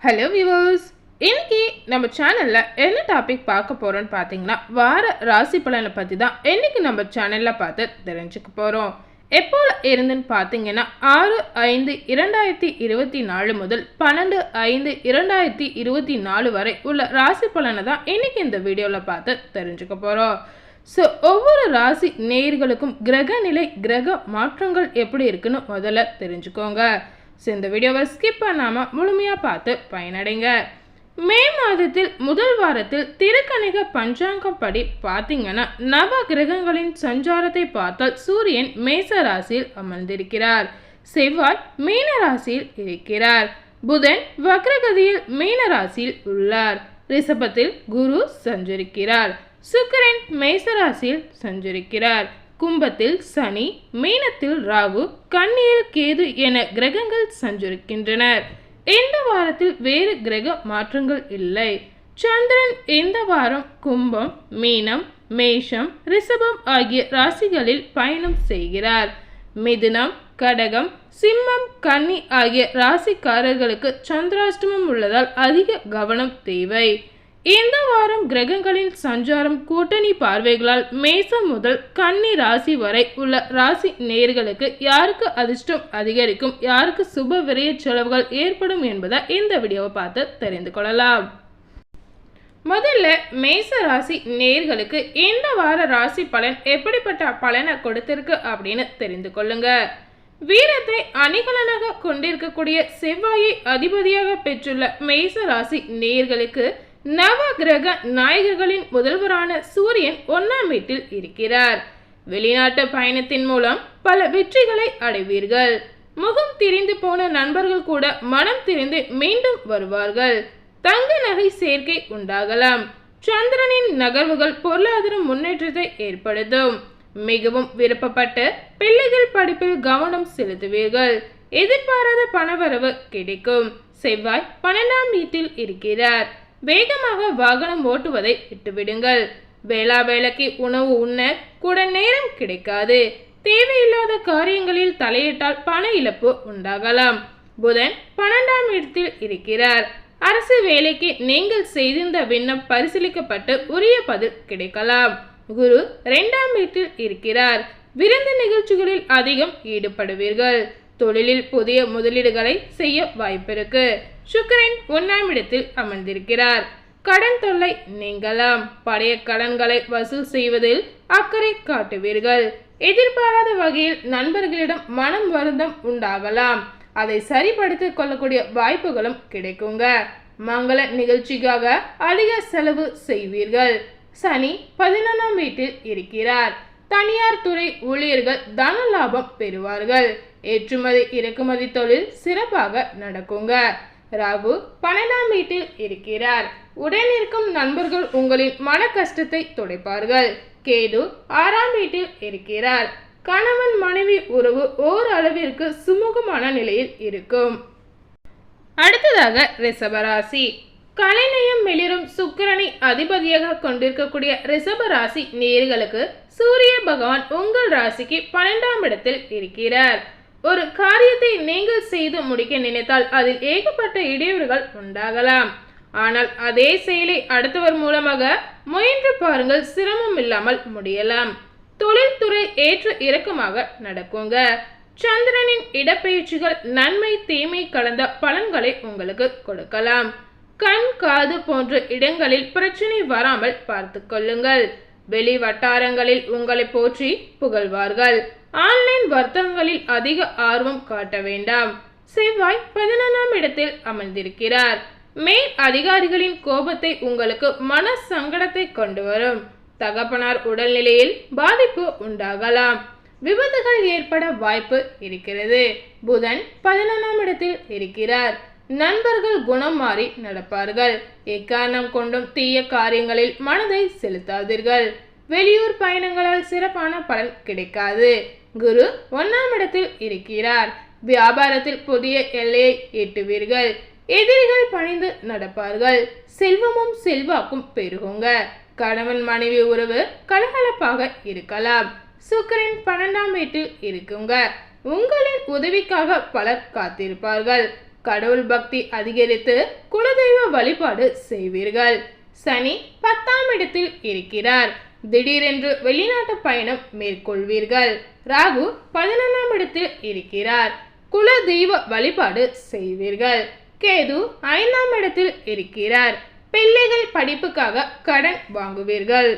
Hello viewers இன்னைக்கு நம்ம சேனலில் என்ன டாபிக் பார்க்க போகிறோம்னு பார்த்தீங்கன்னா வார ராசி பலனை பற்றி தான் இன்னைக்கு நம்ம சேனலில் பார்த்து தெரிஞ்சுக்க போகிறோம் எப்போ இருந்துன்னு பார்த்தீங்கன்னா ஆறு ஐந்து இரண்டாயிரத்தி இருபத்தி நாலு முதல் பன்னெண்டு ஐந்து இரண்டாயிரத்தி இருபத்தி நாலு வரை உள்ள ராசி பலனை தான் இன்னைக்கு இந்த வீடியோவில் பார்த்து தெரிஞ்சுக்க போகிறோம் ஸோ ஒவ்வொரு ராசி நேயர்களுக்கும் கிரக நிலை கிரக மாற்றங்கள் எப்படி இருக்குன்னு முதல்ல தெரிஞ்சுக்கோங்க. ஸோ இந்த வீடியோவை ஸ்கிப் பண்ணாமல் முழுமையாக பார்த்து பயனடைங்க. மே மாதத்தில் முதல் வாரத்தில் திருக்கணிக பஞ்சாங்கம் படி பார்த்தீங்கன்னா நவ கிரகங்களின் சஞ்சாரத்தை பார்த்தால் சூரியன் மேச ராசியில் அமர்ந்திருக்கிறார். செவ்வாய் மீன ராசியில் இருக்கிறார். புதன் வக்ரகதியில் மீன ராசியில் உள்ளார். ரிஷபத்தில் குரு சஞ்சரிக்கிறார். சுக்கரன் மேசராசியில் சஞ்சரிக்கிறார். கும்பத்தில் சனி மீனத்தில் ராகு கண்ணியில் கேது என கிரகங்கள் சஞ்சரிக்கின்றனர். இந்த வாரத்தில் வேறு கிரக மாற்றங்கள் இல்லை. சந்திரன் இந்த வாரம் கும்பம் மீனம் மேஷம் ரிஷபம் ஆகிய ராசிகளில் பயணம் செய்கிறார். மிதுனம் கடகம் சிம்மம் கன்னி ஆகிய ராசிக்காரர்களுக்கு சந்திராஷ்டமம் உள்ளதால் அதிக கவனம் தேவை. இந்த வாரம் கிரகங்களின் சஞ்சாரம் கூட்டணி பார்வைகளால் மேசம் முதல் கன்னி ராசி வரை உள்ள ராசி நேர்களுக்கு யாருக்கு அதிர்ஷ்டம் அதிகரிக்கும் யாருக்கு சுப விரைய செலவுகள் ஏற்படும் என்பதை இந்த வீடியோவை பார்த்து தெரிந்து கொள்ளலாம். முதல்ல மேச ராசி நேர்களுக்கு இந்த வார ராசி பலன் எப்படிப்பட்ட பலனை கொடுத்திருக்கு அப்படின்னு தெரிந்து கொள்ளுங்க. வீரத்தை அணிகலனாக கொண்டிருக்கக்கூடிய செவ்வாயை அதிபதியாக பெற்றுள்ள மேச ராசி நேர்களுக்கு நவ கிரக நாயகர்களின் முதல்வரான சூரியன் ஒன்னாம் வீட்டில் இருக்கிறார். வெளிநாட்டு பயணத்தின் மூலம் பல வெற்றிகளை அடைவீர்கள். முகம் திரிந்து போன நண்பர்கள் கூட மனம் திரிந்து மீண்டும் வருவார்கள். தங்க நகை சேர்க்கை உண்டாகலாம். சந்திரனின் நகர்வுகள் பொருளாதார முன்னேற்றத்தை ஏற்படுத்தும். மிகவும் விருப்பப்பட்டு பிள்ளைகள் படிப்பில் கவனம் செலுத்துவீர்கள். எதிர்பாராத பணவரவு கிடைக்கும். செவ்வாய் பன்னெண்டாம் வீட்டில் இருக்கிறார். வேகமாக வாகனம் ஓட்டுவதை விட்டுவிடுங்கள். வேளா வேலைக்கு உணவு உண்ண கூட நேரம் கிடைக்காது. தேவையில்லாத காரியங்களில் தலையிட்டால் பண இழப்பு உண்டாகலாம். புதன் பன்னெண்டாம் இடத்தில் இருக்கிறார். அரசு வேலைக்கு நீங்கள் செய்திருந்த விண்ணம் பரிசீலிக்கப்பட்டு உரிய பதில் கிடைக்கலாம். குரு இரண்டாம் வீட்டில் இருக்கிறார். விருந்து நிகழ்ச்சிகளில் அதிகம் ஈடுபடுவீர்கள். தொழிலில் புதிய முதலீடுகளை செய்ய வாய்ப்பிருக்கு. சுக்கரன் ஒன்றாம் இடத்தில் அமர்ந்திருக்கிறார். கடன் தொல்லை நீங்கலாம். பழைய கடன்களை வசூல் செய்வதில் அக்கறை காட்டுவீர்கள். எதிர்பாராத வகையில் நண்பர்களிடம் மனம் வருந்தம் உண்டாகலாம். அதை சரிபடுத்திக் கொள்ளக்கூடிய வாய்ப்புகளும் கிடைக்குங்க. மங்கள நிகழ்ச்சிக்காக அதிக செலவு செய்வீர்கள். சனி பதினொன்றாம் வீட்டில் இருக்கிறார். தனியார் துறை ஊழியர்கள் தன லாபம் பெறுவார்கள். ஏற்றுமதி இறக்குமதி தொழில் சிறப்பாக நடக்குங்க. ராகு பன்னெண்டாம் வீட்டில் இருக்கிறார். உடன் இருக்கும் நண்பர்கள் உங்களின் மன கஷ்டத்தை துடைப்பார்கள். கேது ஆறாம் வீட்டில் இருக்கிறார். கணவன் மனைவி உறவு ஓரளவிற்கு சுமூகமான நிலையில் இருக்கும். அடுத்ததாக ரிஷபராசி. கலைநயம் மிளிரும் சுக்கிரனை அதிபதியாக கொண்டிருக்கக்கூடிய ரிஷபராசி நேர்களுக்கு சூரிய பகவான் உங்கள் ராசிக்கு பன்னெண்டாம் இடத்தில் இருக்கிறார். ஒரு காரியத்தை நீங்கள் செய்து முடிக்க நினைத்தால் அதில் ஏகப்பட்ட இடையூறுகள் உண்டாகலாம். ஆனால் அதே செயலை அடுத்தவர் மூலமாக முயன்று பாருங்கள் சிரமம் இல்லாமல் முடியலாம். தொழில்துறை ஏற்ற இறக்கமாக நடக்குங்க. சந்திரனின் இடப்பெயர்ச்சிகள் நன்மை தீமை கலந்த பலன்களை உங்களுக்கு கொடுக்கலாம். கண் காது போன்ற இடங்களில் பிரச்சனை வராமல் பார்த்து கொள்ளுங்கள். வெளி வட்டாரங்களில் உங்களை போற்றி புகழ்வார்கள். ஆன்லைன் வர்த்தகங்களில் அதிக ஆர்வம் காட்ட வேண்டாம். செவ்வாய் பதினொன்றாம் இடத்தில் அமர்ந்திருக்கிறார். மேல் அதிகாரிகளின் கோபத்தை உங்களுக்கு மன சங்கடத்தை கொண்டு வரும். தகப்பனார் உடல்நிலையில் பாதிப்பு உண்டாகலாம். விபத்துகள் ஏற்பட வாய்ப்பு இருக்கிறது. புதன் பதினொன்றாம் இடத்தில் இருக்கிறார். நண்பர்கள் குணம் மாறி நடப்பார்கள். எக்காரணம் கொண்டும் தீய காரியங்களில் மனதை செலுத்தாதீர்கள். வெளியூர் பயணங்களால் சிறப்பான பலன் கிடைக்காது. குரு ஒன்றாம் இடத்தில் இருக்கிறார். வியாபாரத்தில் புதிய எல்லையை எட்டுவீர்கள். எதிரிகள் பணிந்து நடப்பார்கள். செல்வமும் செல்வாக்கும் பெருகுங்க. கணவன் மனைவி உறவு கலகலப்பாக இருக்கலாம். சுக்கரன் பன்னெண்டாம் வீட்டில் இருக்குங்க. உங்களின் உதவிக்காக பலர் காத்திருப்பார்கள். கடவுள் பக்தி அதிகரித்து குலதெய்வ வழிபாடு செய்வீர்கள். சனி பத்தாம் இடத்தில் இருக்கிறார். திடீரென்று வெளிநாட்டு பயணம் மேற்கொள்வீர்கள். ராகு பதினொன்றாம் இடத்தில் இருக்கிறார். குல தெய்வ வழிபாடு செய்வீர்கள். கேது ஐந்தாம் இடத்தில் இருக்கிறார். பிள்ளைகள் படிப்புக்காக கடன் வாங்குவீர்கள்.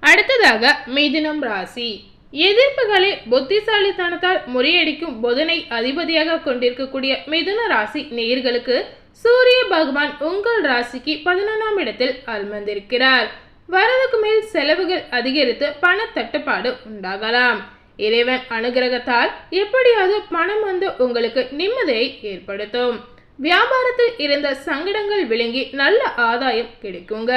அடுத்ததாக மிதுனம் ராசி. எதிர்ப்புகளை புத்திசாலித்தனத்தால் முறியடிக்கும் புதனை அதிபதியாக கொண்டிருக்கக்கூடிய மிதுன ராசி நேயர்களுக்கு சூரிய பகவான் உங்கள் ராசிக்கு பதினொன்றாம் இடத்தில் அமர்ந்திருக்கிறார். வரவுக்கு மேல் செலவுகள் அதிகரித்து பண தட்டுப்பாடு உண்டாகலாம். இறைவன் அனுகிரகத்தால் எப்படியாவது பணம் வந்து உங்களுக்கு நிம்மதியை ஏற்படுத்தும். வியாபாரத்தில் இருந்த சங்கடங்கள் விளங்கி நல்ல ஆதாயம் கிடைக்குங்க.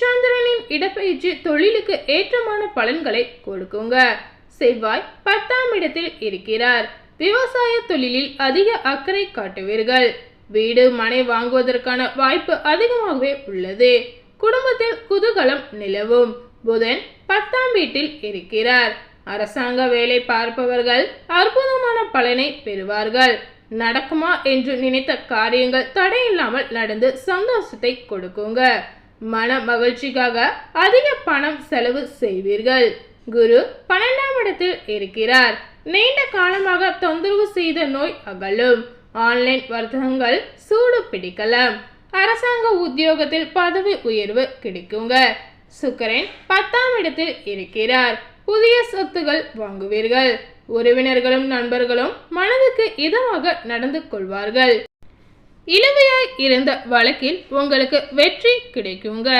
சந்திரனின் இடப்பயிற்சி தொழிலுக்கு ஏற்றமான பலன்களை கொடுக்குங்க. செவ்வாய் பத்தாம் இடத்தில் இருக்கிறார். விவசாய தொழிலில் அதிக அக்கறை காட்டுவீர்கள். வீடு மனை வாங்குவதற்கான வாய்ப்பு அதிகமாகவே உள்ளது. குடும்பத்தில் குதூகலம் நிலவும். புதன் பத்தாம் வீட்டில் இருக்கிறார். அரசாங்க வேலை பார்ப்பவர்கள் அற்புதமான பலனை பெறுவார்கள். நடக்குமா என்று நினைத்த காரியங்கள் தடையில்லாமல் நடந்து சந்தோஷத்தை கொடுக்குங்க. மன மகிழ்ச்சிக்காக அதிக பணம் செலவு செய்வீர்கள். குரு பன்னெண்டாம் இடத்தில் இருக்கிறார். நீண்ட காலமாக தொந்தரவு செய்த நோய் அகலும். ஆன்லைன் வர்த்தகங்கள் சூடு பிடிக்கலாம். அரசாங்க உத்தியோகத்தில் பதவி உயர்வு கிடைக்குங்க. சுக்கரன் பத்தாம் இடத்தில் இருக்கிறார். புதிய சொத்துகள் வாங்குவீர்கள். உறவினர்களும் நண்பர்களும் மனதுக்கு இதமாக நடந்து கொள்வார்கள். இழுவையாய் இருந்த வழக்கில் உங்களுக்கு வெற்றி கிடைக்குங்க.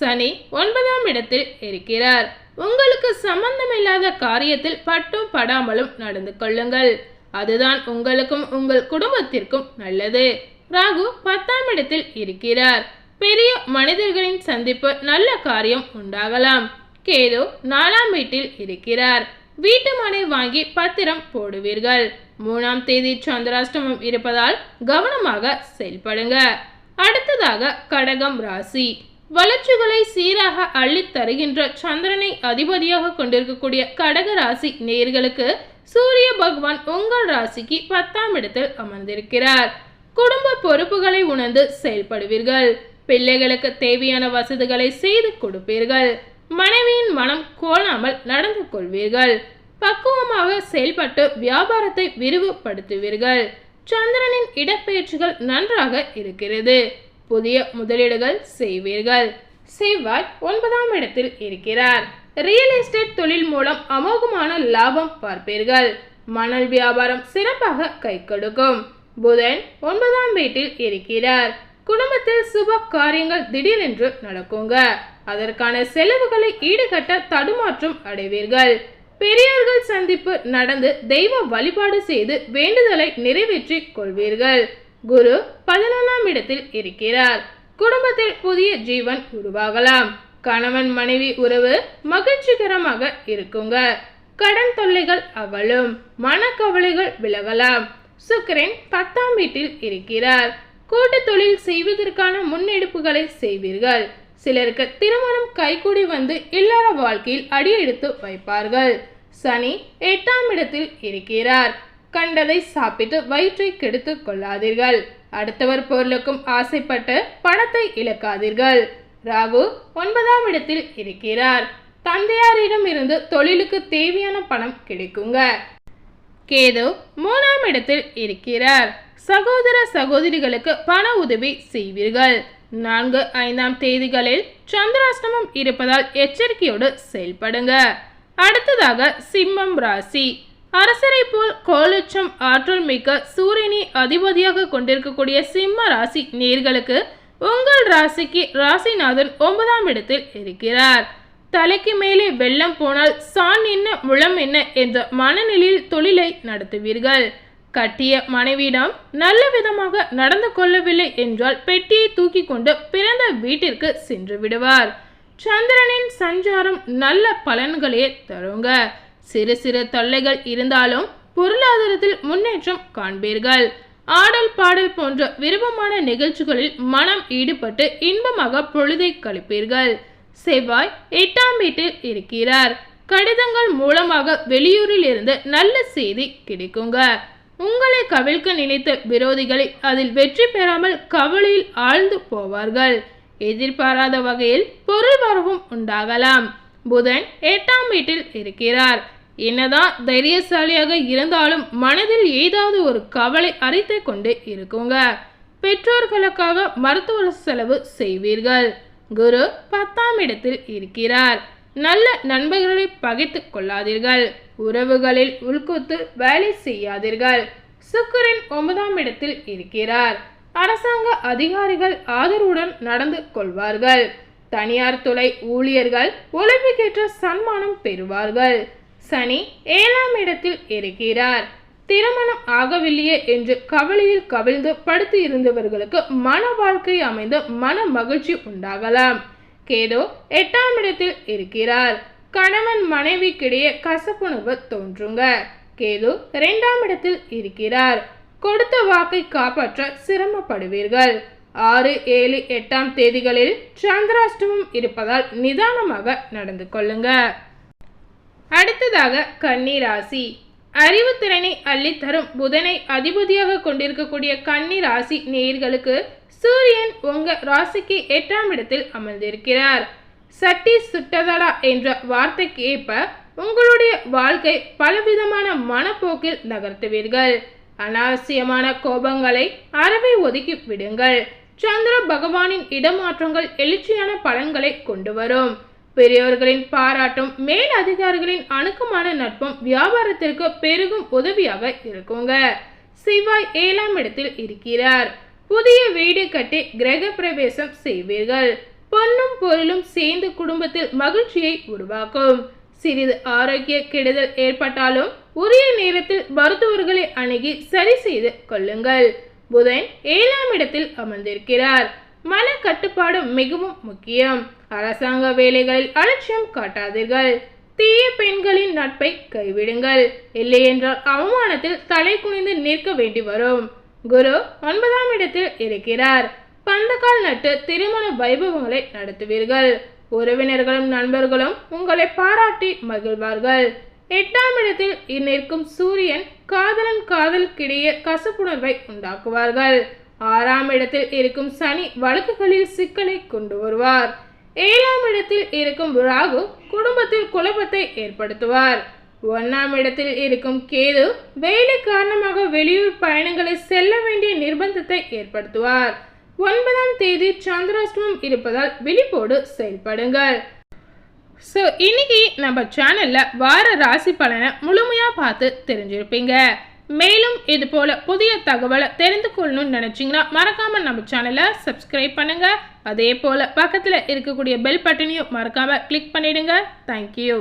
சனி ஒன்பதாம் இடத்தில் இருக்கிறார். உங்களுக்கு சம்பந்தமில்லாத காரியத்தில் பட்டும் படாமலும் நடந்து கொள்ளுங்கள். அதுதான் உங்களுக்கும் உங்கள் குடும்பத்திற்கும் நல்லது. ராகு பத்தாம் இடத்தில் இருக்கிறார். பெரிய மனிதர்களின் சந்திப்பு நல்ல காரியம் உண்டாகலாம். கேது நாலாம் வீட்டில் இருக்கிறார். வீட்டு மனை வாங்கி பத்திரம் போடுவீர்கள். மூணாம் தேதி சந்திராஷ்டமம் இருப்பதால் கவனமாக செயல்படுங்க. அடுத்ததாக கடகம் ராசி. வளர்ச்சிகளை சீராக அள்ளித் தருகின்ற சந்திரனை அதிபதியாக கொண்டிருக்கக்கூடிய கடக ராசி நேர்களுக்கு சூரிய பகவான் உங்கள் ராசிக்கு பத்தாம் இடத்தில் அமர்ந்திருக்கிறார். குடும்ப பொறுப்புகளை உணர்ந்து செயல்படுவீர்கள். பிள்ளைகளுக்கு தேவையான வசதிகளை செய்து கொடுப்பீர்கள். மனைவியின் மனம் கோலாமல் நடந்து கொள்வீர்கள். பக்குவமாக செயல்பட்டு வியாபாரத்தை விரிவுபடுத்துவீர்கள். சந்திரனின் இடப்பெயர்ச்சிகள் நன்றாக இருக்கிறது. புதிய முதலீடுகள் செய்வீர்கள். செவ்வாய் ஒன்பதாம் இடத்தில் இருக்கிறார். ரியல் எஸ்டேட் தொழில் மூலம் அமோகமான லாபம் பார்ப்பீர்கள். மணல் வியாபாரம் சிறப்பாக கை கொடுக்கும். புதன் ஒன்பதாம் வீட்டில் இருக்கிறார். குடும்பத்தில் சுப காரியங்கள் திடீரென்று நடக்குங்க. அதற்கான செலவுகளை ஈடுகட்ட தடுமாற்றம் அடைவீர்கள். பெரியோர்கள் சந்திப்பு நடந்து தெய்வ வழிபாடு செய்து வேண்டுதலை நிறைவேற்றி கொள்வீர்கள். குரு பதினொன்றாம் இடத்தில் இருக்கிறார். குடும்பத்தில் புதிய ஜீவன் உருவாகலாம். கணவன் மனைவி உறவு மகிழ்ச்சிகரமாக இருக்குங்க. கடன் தொல்லைகள் அகலும். மனக்கவலைகள் விலகலாம். சுக்கிரன் பத்தாம் வீட்டில் இருக்கிறார். கூட்டு தொழில் செய்வதற்கான முன்னெடுப்புகளை செய்வீர்கள். சிலருக்கு திருமணம் கைகூடி வந்து இல்லற வாழ்க்கையில் அடியெடுத்து வைப்பார்கள். சனி எட்டாம் இடத்தில் இருக்கிறார். கண்டதை சாப்பிட்டு வயிற்றை கெடுத்து கொள்ளாதீர்கள். அடுத்தவர் பொருளுக்கும் ஆசைப்பட்டு பணத்தை இழக்காதீர்கள். ராகு ஒன்பதாம் இடத்தில் இருக்கிறார். தந்தையாரிடம் இருந்து தொழிலுக்கு தேவையான பணம் கிடைக்குங்க. கேது மூணாம் இடத்தில் இருக்கிறார். சகோதர சகோதரிகளுக்கு பண உதவி செய்வீர்கள். நான்கு ஐந்தாம் தேதிகளில் சந்திராஷ்டமம் இருப்பதால் எச்சரிக்கையோடு செயல்படுங்க. அடுத்ததாக சிம்மம் ராசி. அரசரை போல் கோலட்சம் ஆற்றல் மிக்க சூரியனை அதிபதியாக கொண்டிருக்கக்கூடிய சிம்ம ராசி நேர்களுக்கு உங்கள் ராசிக்கு ராசிநாதன் ஒன்பதாம் இடத்தில் இருக்கிறார். தலைக்கு மேலே வெள்ளம் போனால் சான் என்ன முழம் என்ன என்ற மனநிலையில் தொழிலை நடத்துவீர்கள். கட்டிய மனைவியிடம் நல்ல விதமாக நடந்து கொள்ளவில்லை என்றால் பெட்டியை தூக்கி கொண்டு பிறந்த வீட்டிற்கு சென்று விடுவார். சந்திரனின் சஞ்சாரம் நல்ல பலன்களே தருங்க. சிறு சிறு தொல்லைகள் இருந்தாலும் பொருளாதாரத்தில் முன்னேற்றம் காண்பீர்கள். ஆடல் பாடல் போன்ற விருப்பமான நிகழ்ச்சிகளில் மனம் ஈடுபட்டு இன்பமாக பொழுதை கழிப்பீர்கள். செவ்வாய் எட்டாம் வீட்டில் இருக்கிறார். கடிதங்கள் மூலமாக வெளியூரில் இருந்து நல்ல செய்தி கிடைக்குங்க. உங்களை கவிழ்க்க நினைத்த விரோதிகளை அதில் வெற்றி பெறாமல் கவலையில் ஆழ்ந்து போவார்கள். எதிர்பாராத வகையில் பொருள் வரவும் உண்டாகலாம். புதன் எட்டாம் வீட்டில் இருக்கிறார். என்னதான் தைரியசாலியாக இருந்தாலும் மனதில் ஏதாவது ஒரு கவலை அரைத்து கொண்டு இருக்குங்க. பெற்றோர்களுக்காக மருத்துவ செலவு செய்வீர்கள். குரு பத்தாம் இடத்தில் இருக்கிறார். நல்ல நண்பர்களை பகைத்து கொள்ளாதீர்கள். உறவுகளில் உள்கூத்து வேலை செய்யாதீர்கள். சுக்கரன் ஒன்பதாம் இடத்தில் இருக்கிறார். அரசாங்க அதிகாரிகள் ஆதரவுடன் நடந்து கொள்வார்கள். தனியார் துறை ஊழியர்கள் உழைப்புக்கேற்ற சன்மானம் பெறுவார்கள். சனி ஏழாம் இடத்தில் இருக்கிறார். திருமணம் ஆகவில்லையே என்று கவலையில் கவிழ்ந்து படுத்து இருந்தவர்களுக்கு மன வாழ்க்கை அமைந்து மன மகிழ்ச்சி உண்டாகலாம். கேதோ எட்டாம் இடத்தில் இருக்கிறார். கணவன் மனைவிக்கிடையே கசப்புணர்வு தோன்றுங்க. கேது இரண்டாம் இடத்தில் இருக்கிறார். கொடுத்த வாக்கை காப்பாற்ற சிரமப்படுவீர்கள். ஆறு ஏழு எட்டாம் தேதிகளில் சந்திராஷ்டமம் இருப்பதால் நிதானமாக நடந்து கொள்ளுங்க. அடுத்ததாக கன்னிராசி அறிவுத்திறனை அள்ளித்தரும் புதனை அதிபதியாக கொண்டிருக்கக்கூடிய கன்னி ராசி நேயர்களுக்கு சூரியன் உங்க ராசிக்கு எட்டாம் இடத்தில் அமர்ந்திருக்கிறார். சட்டி சுட்டதடா என்ற வார்த்தைக்கு ஏற்ப உங்களுடைய வாழ்க்கை பலவிதமான மனப்போக்கில் நகர்த்துவீர்கள். அனாவசியமான கோபங்களை அறவே ஒதுக்கி விடுங்கள். சந்திர பகவானின் இடமாற்றங்கள் எழுச்சியான பலன்களை கொண்டு வரும். பெரியவர்களின் பாராட்டும் மேல் அதிகாரிகளின் அணுக்கமான நட்பும் வியாபாரத்திற்கு பெருகும் உதவியாக இருக்குங்க. செவ்வாய் ஏழாம் இடத்தில் இருக்கிறார். புதிய வீடு கட்டி கிரக பிரவேசம் செய்வீர்கள். பொன்னும் பொருளும் சேர்ந்து குடும்பத்தில் மகிழ்ச்சியை உருவாக்கும். சிறிது ஆரோக்கிய கெடுதல் ஏற்பட்டாலும் உரிய நேரத்தில் மருத்துவர்களை அணுகி சரி செய்து கொள்ளுங்கள். புதன் ஏழாம் இடத்தில் அமர்ந்திருக்கிறார். மன கட்டுப்பாடு மிகவும் முக்கியம். அரசாங்க வேலைகளில் அலட்சியம் காட்டாதீர்கள். தீய பெண்களின் நட்பை கைவிடுங்கள். இல்லையென்றால் அவமானத்தில் தலை குனிந்து நிற்க வேண்டி வரும். குரு ஒன்பதாம் இடத்தில் இருக்கிறார். பந்தக்கால் நட்டு திருமண வைபவங்களை நடத்துவீர்கள். உறவினர்களும் நண்பர்களும் உங்களை பாராட்டி மகிழ்வார்கள். எட்டாம் இடத்தில் நிற்கும் சூரியன் காதலன் காதலுக்கிடையே கசப்புணர்வை உண்டாக்குவார்கள். ஆறாம் இடத்தில் இருக்கும் சனி வழக்குகளில் சிக்கலை கொண்டு வருவார். ஏழாம் இடத்தில் இருக்கும் ராகு குடும்பத்தில் குழப்பத்தை ஏற்படுத்துவார். ஒன்னாம் இடத்தில் இருக்கும் கேது வேலை காரணமாக வெளியூர் பயணங்களை செல்ல வேண்டிய நிர்பந்தத்தை ஏற்படுத்துவார். ஒன்பதாம் தேதி சந்திராஷ்டமம் இருப்பதால் விழிப்போடு செயல்படுங்கள். ஸோ இன்னைக்கு நம்ம சேனலில் வார ராசி பலனை முழுமையாக பார்த்து தெரிஞ்சிருப்பீங்க. மேலும் இது போல புதிய தகவலை தெரிந்து கொள்ளணும்னு நினச்சிங்கன்னா மறக்காமல் நம்ம சேனலை சப்ஸ்கிரைப் பண்ணுங்கள் அதே போல் பக்கத்தில் இருக்கக்கூடிய பெல் பட்டனையும் மறக்காமல் கிளிக் பண்ணிடுங்க. தேங்க்யூ